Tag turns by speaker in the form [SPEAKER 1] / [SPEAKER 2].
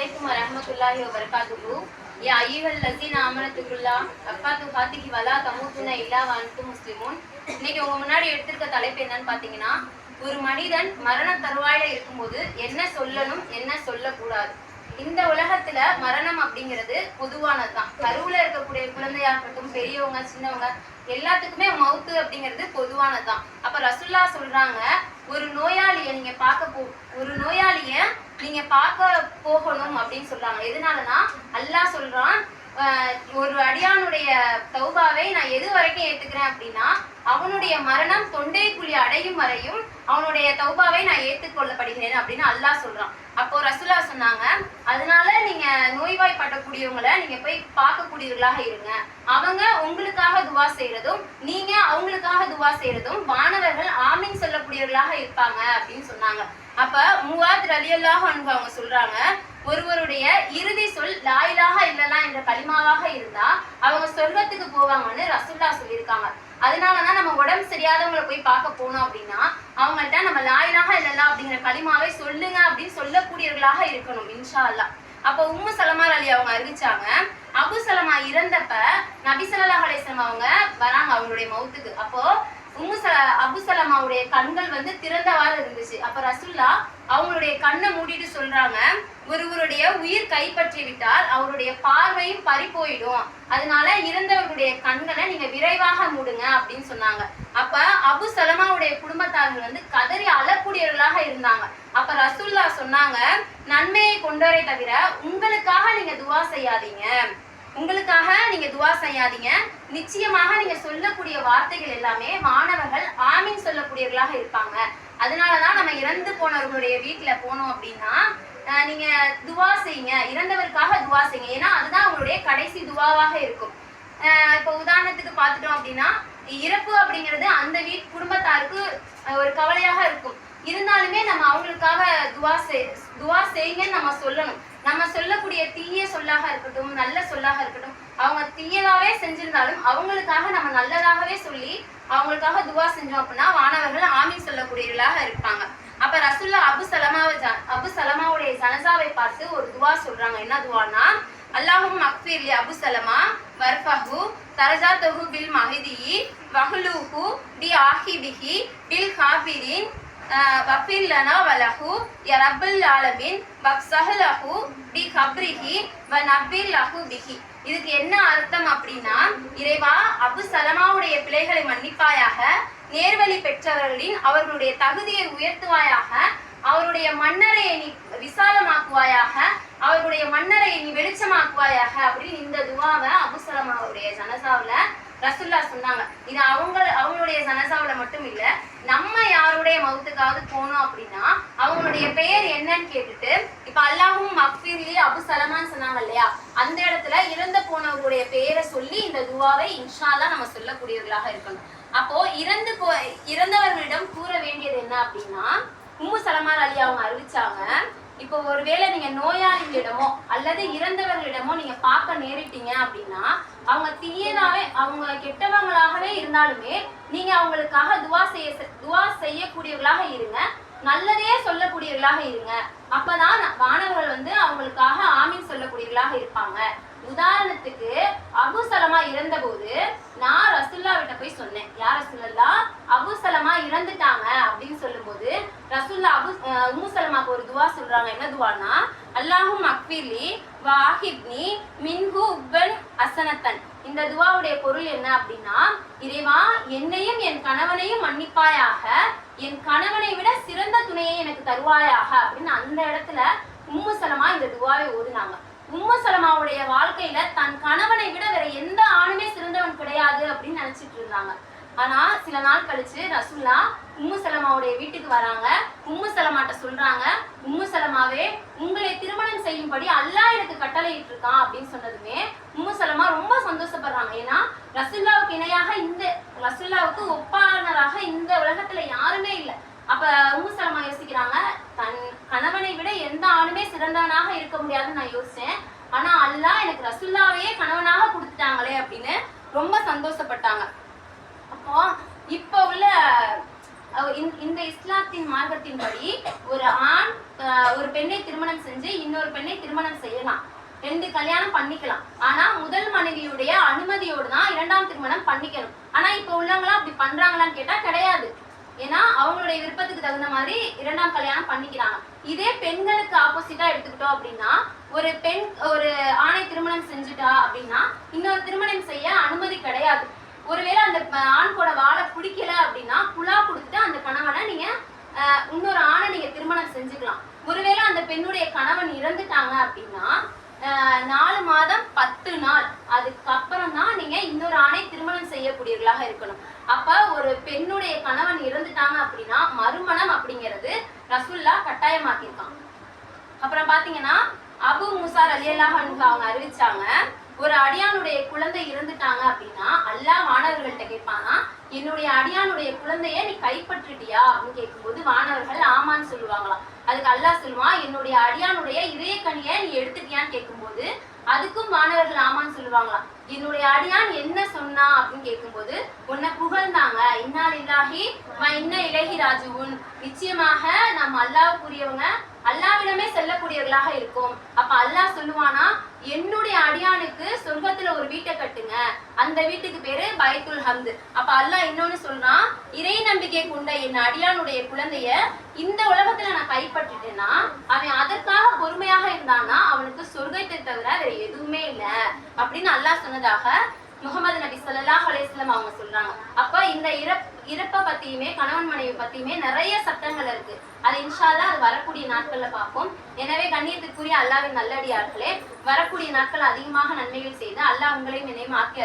[SPEAKER 1] அலைக்கும் வரஹ்மத்துல்லாஹி வபரகாத்துஹு. யா அய்யுஹல் லஸீன ஆமனத்துக்குல்லா அக்காத்து ஃபாத்திகி வலா தமூத்துன இல்லா வஅன்தும் முஸ்லிமூன். இன்னைக்கு உங்க முன்னாடி எடுத்திருக்க தலைப்பு என்னன்னு பாத்தீங்கன்னா ஒரு மனிதன் மரண தருவாயில இருக்கும்போது என்ன சொல்லணும் என்ன சொல்லக்கூடாது. இந்த உலகத்துல மரணம் அப்படிங்கிறது பொதுவானது தான் கருவுல இருக்கக்கூடிய குழந்தையா இருக்கட்டும் பெரியவங்க சின்னவங்க எல்லாத்துக்குமே மவுத்து அப்படிங்கிறது பொதுவானது தான் அப்ப ரசுல்லா சொல்றாங்க ஒரு நோயாளிய நீங்க பார்க்க போ ஒரு நோயாளிய நீங்க பார்க்க போகணும் அப்படின்னு சொல்றாங்க எதனாலனா அல்லாஹ் சொல்றான் ஒரு அடியானுடைய தௌபாவை நான் எது வரைக்கும் ஏத்துக்கிறேன் அப்படின்னா அவனுடைய மரணம் தொண்டை குழி அடையும் வரையும் அவனுடைய தௌபாவை நான் ஏற்றுக்கொள்ளப்படுகிறேன் அப்படின்னு அல்லாஹ் சொல்றான். அப்போ ரசுல்லா சொன்னாங்க அதனால நீங்க நோய்வாய்ப்பட்டக்கூடியவங்களை நீங்க போய் பார்க்கக்கூடியவர்களாக இருங்க. அவங்க உங்களுக்கு துவா செய்யறதும் நீங்க அவங்களுக்காக துவா செய்யறதும் வானவர்கள் ஆமீன் சொல்லக்கூடியவர்களாக இருப்பாங்க அப்படின்னு சொன்னாங்க. அப்ப மூவாத் ரலியல்லாஹு அன்பு அவங்க சொல்றாங்க ஒருவருடைய இறுதி சொல் லாயிலாக இல்லலாம் என்ற கலிமாவாக இருந்தா அவங்க சொர்க்கத்துக்கு போவாங்கன்னு ரசுல்லா சொல்லியிருக்காங்க. அதனாலதான் நம்ம உடம்பு சரியாதவங்களை போய் பார்க்க போனோம் அப்படின்னா அவங்கள்ட்ட நம்ம லாயிலாக இல்லலாம் அப்படிங்கிற கலிமாவை சொல்லுங்க அப்படின்னு சொல்லக்கூடியவர்களாக இருக்கணும் இன்ஷா அல்லா அப்போ உம்மு சலமார் அலி அவங்க அறிவிச்சாங்க அபு சலமா இறந்தப்ப நபிசல்லா ஸல்லல்லாஹு அவங்க வராங்க அவங்களுடைய மௌத்துக்கு அப்போ உம்மு சல கண்கள் வந்து திறந்தவாறு இருந்துச்சு. அப்ப ரசுல்லா அவங்களுடைய கண்ணை மூடிட்டு சொல்றாங்க ஒருவருடைய உயிர் கைப்பற்றி விட்டால் அவருடைய பார்வையும் பறி போயிடும். அதனால இறந்தவர்களுடைய கண்களை நீங்க விரைவாக மூடுங்க அப்படின்னு சொன்னாங்க. அப்ப அபு சலமாவுடைய குடும்பத்தார்கள் வந்து கதறி அழக்கூடியவர்களாக இருந்தாங்க. அப்ப ரசுல்லா சொன்னாங்க நன்மையை கொண்டவரை தவிர உங்களுக்காக நீங்க துவா செய்யாதீங்க. உங்களுக்காக நீங்க துவா செய்யாதீங்க. நிச்சயமாக நீங்க சொல்லக்கூடிய வார்த்தைகள் எல்லாமே மாணவர்கள் ஆமீன் சொல்லக்கூடியவர்களாக இருப்பாங்க. அதனாலதான் நம்ம இறந்து போனவர்களுடைய வீட்டுல போனோம் அப்படின்னா நீங்க துவா செய்யுங்க. இறந்தவருக்காக துவா செய்யுங்க. ஏன்னா அதுதான் அவங்களுடைய கடைசி துவாவாக இருக்கும். இப்போ உதாரணத்துக்கு பார்த்துட்டோம் அப்படின்னா இறப்பு அப்படிங்கிறது அந்த வீட் குடும்பத்தாருக்கு ஒரு கவலையாக இருக்கும். இருந்தாலுமே நம்ம அவங்களுக்காக துவா செய் துவா செய்யுங்கன்னு நம்ம சொல்லணும். நம்ம சொல்லக்கூடிய தீய சொல்லாக இருக்கட்டும் நல்ல சொல்லாக இருக்கட்டும் அவங்க தீயதாவே செஞ்சிருந்தாலும் அவங்களுக்காக நம்ம நல்லதாகவே சொல்லி அவங்களுக்காக துவா செஞ்சோம் அப்படின்னா வானவர்கள் ஆமீன் சொல்லக்கூடியவர்களாக இருப்பாங்க. அப்ப ரசுல்லா அபு சலமாவை அபு சலமாவுடைய ஜனசாவை பார்த்து ஒரு துவா சொல்றாங்க. என்ன துவானா அல்லாஹும் அக்ஃபீர்லி அபு சலமா வர்ஃபஹு தரஜாத்தஹு பில் மஹிதி வஹ்லூஹு பி ஆஹிபிஹி பில் ஹாபிரின் வஃபிர் லனா வலஹு ய ரப்பல் ஆலமீன் வக்ஸஹலஹு பி கப்ரிஹி வ நபீர் லஹு பிஹி. இதுக்கு என்ன அர்த்தம் அப்படின்னா இறைவா அபு சலமாவுடைய பிழைகளை மன்னிப்பாயாக நேர்வழி பெற்றவர்களின் அவர்களுடைய தகுதியை உயர்த்துவாயாக அவருடைய மன்னரையை நீ விசாலமாக்குவாயாக அவர்களுடைய மன்னரையை நீ வெளிச்சமாக்குவாயாக அப்படின்னு இந்த துவாவை அபுசலமாவுடைய ஜனசாவில் ரசுல்லா சொன்னாங்க. இது அவங்க அவங்களுடைய சனசாவில மட்டும் இல்ல நம்ம யாருடைய மவுத்துக்காவது போனோம் அப்படின்னா அவங்களுடைய பெயர் என்னன்னு கேட்டுட்டு இப்ப அல்லாஹும் மக்ஃபீர்லி அபு சலமான்னு சொன்னாங்க இல்லையா? அந்த இடத்துல இறந்து போனவர்களுடைய பெயரை சொல்லி இந்த துவாவை இன்ஷால்லா நம்ம சொல்லக்கூடியவர்களாக இருக்கணும். அப்போ இறந்து போ இறந்தவர்களிடம் கூற வேண்டியது என்ன அப்படின்னா உம்மு சலமான் அலி அவங்க அறிவிச்சாங்க இப்போ ஒருவேளை நீங்க நோயாளிகளிடமோ அல்லது இறந்தவர்களிடமோ நீங்க பார்க்க நேரிட்டீங்க அப்படின்னா அவங்க தீயதாவே அவங்க கெட்டவங்களாகவே இருந்தாலுமே நீங்க அவங்களுக்காக துவா செய்ய துவா செய்யக்கூடியவர்களாக இருங்க. நல்லதே சொல்லக்கூடியவர்களாக இருங்க. அப்பதான் மாணவர்கள் வந்து அவங்களுக்காக ஆமீன் சொல்லக்கூடியவர்களாக இருப்பாங்க. உதாரணத்துக்கு அபுசலமா இறந்தபோது நான் ரசுல்லா கிட்ட போய் சொன்னேன் யார் ரசுல்லா அபு சலமா இறந்துட்டாங்க அப்படின்னு சொல்லும்போது ரசுல்லா அபு அஹ் உம்மு சலமாக்கு ஒரு துவா சொல்றாங்க. என்ன துவானா அல்லாஹும் அக்பிலி வாஹிப்னி மின்ஹு உப்பன் அசனத்தன் இந்த துவாவுடைய பொருள் என்ன அப்படின்னா இறைவா என்னையும் என் கணவனையும் மன்னிப்பாயாக என் கணவனை விட சிறந்த துணையை எனக்கு தருவாயாக. அப்படின்னு அந்த இடத்துல உம்மு சலமா இந்த துவாவை ஓதுனாங்க. உம்மு சலமாவுடைய வாழ்க்கையில தன் கணவனை விட வேற எந்த ஆணுமே சிறந்தவன் கிடையாது அப்படின்னு நினைச்சிட்டு இருந்தாங்க. ஆனா சில நாள் கழிச்சு ரசுல்லா உம்மு சலமாவுடைய வீட்டுக்கு வராங்க. உம்மு சலமாட்ட சொல்றாங்க உம்மு சலமாவே உங்களை திருமணம் செய்யும்படி அல்லாஹ் எனக்கு கட்டளையிட்டு இருக்கான் அப்படின்னு சொன்னதுமே உம்மு சலமா ரொம்ப சந்தோஷப்படுறாங்க. ஏன்னா ரசுல்லாவுக்கு இணையாக இந்த ரசுல்லாவுக்கு ஒப்பானராக இந்த உலகத்துல யாருமே இல்லை. அப்ப உம்மு சலமா யோசிக்கிறாங்க தன் கணவனை விட எந்த ஆணுமே சிறந்தவனாக இருக்க முடியாதுன்னு நான் யோசிச்சேன். ஆனா அல்லாஹ் எனக்கு ரசுல்லாவையே கணவனாக கொடுத்துட்டாங்களே அப்படின்னு ரொம்ப சந்தோஷப்பட்டாங்க. அப்போ இப்போ உள்ள இந்த- இஸ்லாத்தின் மார்க்கத்தின்படி ஒரு ஆண் ஒரு பெண்ணை திருமணம் செஞ்சு இன்னொரு பெண்ணை திருமணம் செய்யலாம். ரெண்டு கல்யாணம் பண்ணிக்கலாம். ஆனா முதல் மனைவியுடைய அனுமதியோடு தான் இரண்டாம் திருமணம் பண்ணிக்கணும். ஆனா இப்ப உள்ளவங்களா அப்படி பண்றாங்களான்னு கேட்டா கிடையாது. ஏன்னா அவங்களுடைய விருப்பத்துக்கு தகுந்த மாதிரி இரண்டாம் கல்யாணம் பண்ணிக்கிறாங்க. இதே பெண்களுக்கு ஆப்போசிட்டா எடுத்துக்கிட்டோம் அப்படின்னா ஒரு பெண் ஒரு ஆணை திருமணம் செஞ்சுட்டா அப்படின்னா இன்னொரு திருமணம் செய்ய அனுமதி கிடையாது. ஒருவேளை அந்த ஆண் கூட வாழ பிடிக்கல அப்படின்னா புலா கொடுத்துட்டு அந்த கணவனை நீங்க ஆஹ், இன்னொரு ஆணை நீங்க திருமணம் செஞ்சுக்கலாம். ஒருவேளை அந்த பெண்ணுடைய கணவன் இறந்துட்டாங்க அப்படின்னா ஆஹ், நாலு மாதம் பத்து நாள். அதுக்கப்புறம் தான் நீங்க இன்னொரு ஆணை திருமணம் செய்யக்கூடியவர்களாக இருக்கணும். அப்ப ஒரு பெண்ணுடைய கணவன் இறந்துட்டாங்க அப்படின்னா மறுமணம் அப்படிங்கிறது ரசுல்லா கட்டாயமாக்கியிருக்காங்க. அப்புறம் பாத்தீங்கன்னா அபு முசார் அலியல்லாஹ் அவங்க அறிவிச்சாங்க ஒரு அடியானுடைய குழந்தை இருந்துட்டாங்க அப்படின்னா அல்லாஹ் மாணவர்கள்ட்ட கேட்பானா என்னுடைய அடியானுடைய குழந்தைய நீ கைப்பற்றிட்டியா? அப்படின்னு கேட்கும்போது மாணவர்கள் ஆமான்னு சொல்லுவாங்களாம். அதுக்கு அல்லாஹ் சொல்லுவான் என்னுடைய அடியானுடைய இதய கனியை நீ எடுத்துட்டியான்னு கேட்கும்போது அதுக்கும் மாணவர்கள் ஆமான்னு சொல்லுவாங்களாம். என்னுடைய அடியான் என்ன சொன்னா? அப்படின்னு கேட்கும்போது உன்னை புகழ்ந்தாங்க. இன்னால் இல்லாஹி இன்ன இலகி ராஜுவுன் நிச்சயமாக நாம் அல்லாவுக்குரியவங்க அல்லாவிடமே செல்லக்கூடியவர்களாக இருக்கும். அப்ப அல்லாஹ் சொல்லுவானா என்னுடைய அடியானுக்கு சொர்க்கத்துல ஒரு வீட்டை கட்டுங்க. அந்த வீட்டுக்கு பேரு பைத்துல் ஹம்து. அப்ப அல்லாஹ் இன்னொன்னு சொல்றான் இறை நம்பிக்கை கொண்ட என் அடியானுடைய குழந்தைய இந்த உலகத்துல நான் கைப்பற்றிட்டேன்னா அவன் அதற்காக பொறுமையாக இருந்தான்னா அவனுக்கு சொர்க்கத்தை தவிர வேற எதுவுமே இல்லை. அப்படின்னு அல்லாஹ் சொன்னதாக முகமது நபி ஸல்லல்லாஹு அலையம் அவங்க சொல்றாங்க. அப்ப இந்த இறப் இறப்பை பத்தியுமே கணவன் மனைவி பத்தியுமே நிறைய சட்டங்கள் இருக்கு. அது இன்ஷால்லா அது வரக்கூடிய நாட்கள்ல பார்ப்போம். எனவே கண்ணியத்துக்குரிய அல்லாவின் நல்லடியார்களே வரக்கூடிய நாட்கள் அதிகமாக நன்மைகள் செய்து அல்லாஹ் உங்களையும் என்னையும் ஆக்கி